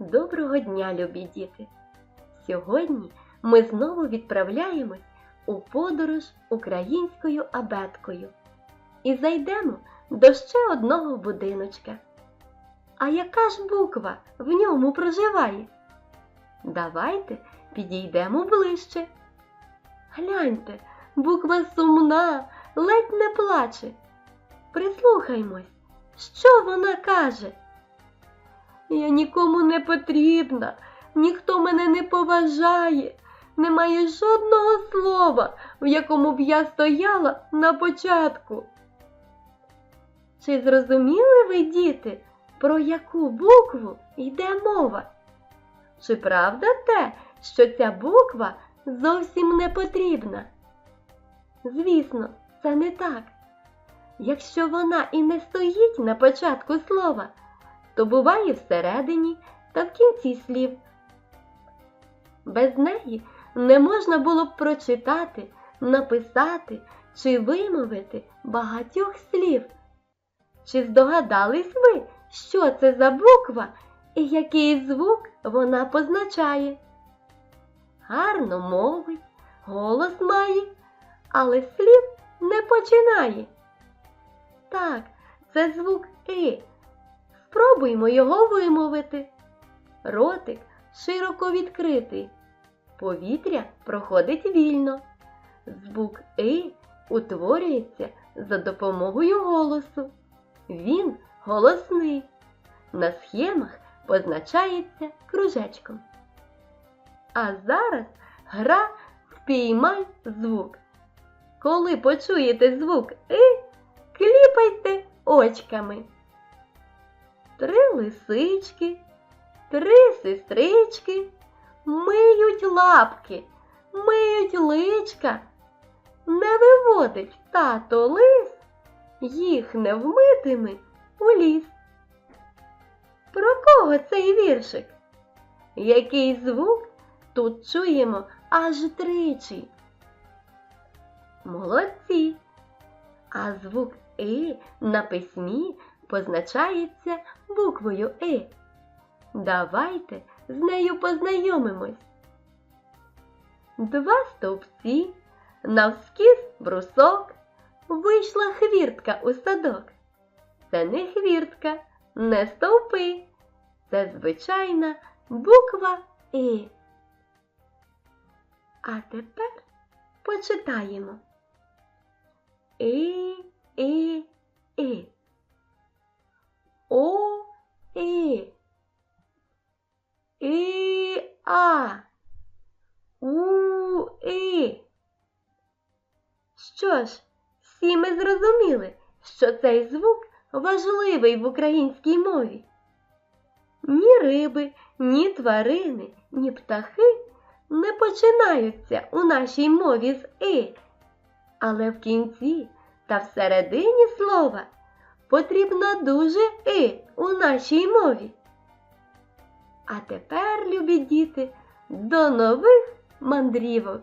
Доброго дня, любі діти! Сьогодні ми знову відправляємось у подорож українською абеткою і зайдемо до ще одного будиночка. А яка ж буква в ньому проживає? Давайте підійдемо ближче. Гляньте, буква сумна, ледь не плаче. Прислухаймось, що вона каже. Я нікому не потрібна, ніхто мене не поважає, немає жодного слова, в якому б я стояла на початку. Чи зрозуміли ви, діти, про яку букву йде мова? Чи правда те, що ця буква зовсім не потрібна? Звісно, це не так. Якщо вона і не стоїть на початку слова, то буває всередині та в кінці слів. Без неї не можна було б прочитати, написати чи вимовити багатьох слів. Чи здогадались ви, що це за буква і який звук вона позначає? Гарно мовить, голос має, але слів не починає. Так, це звук И. Спробуймо його вимовити. Ротик широко відкритий. Повітря проходить вільно. Звук И утворюється за допомогою голосу. Він голосний. На схемах позначається кружечком. А зараз гра впіймай звук. Коли почуєте звук И, кліпайте очками. Три лисички, три сестрички миють лапки, миють личка. Не виводить тато лис їх невмитими у ліс. Про кого цей віршик? Який звук тут чуємо аж тричі? Молодці! А звук И на письмі позначається буквою И. Давайте з нею познайомимось. Два стовпці, навскіз брусок, вийшла хвіртка у садок. Це не хвіртка, не стовпи, це звичайна буква И. А тепер почитаємо. І, і, а. У, і. Що ж, всі ми зрозуміли, що цей звук важливий в українській мові. Ні риби, ні тварини, ні птахи не починаються у нашій мові з «и», але в кінці та всередині слова потрібно дуже «и» у нашій мові. А тепер, любі діти, до нових мандрівок!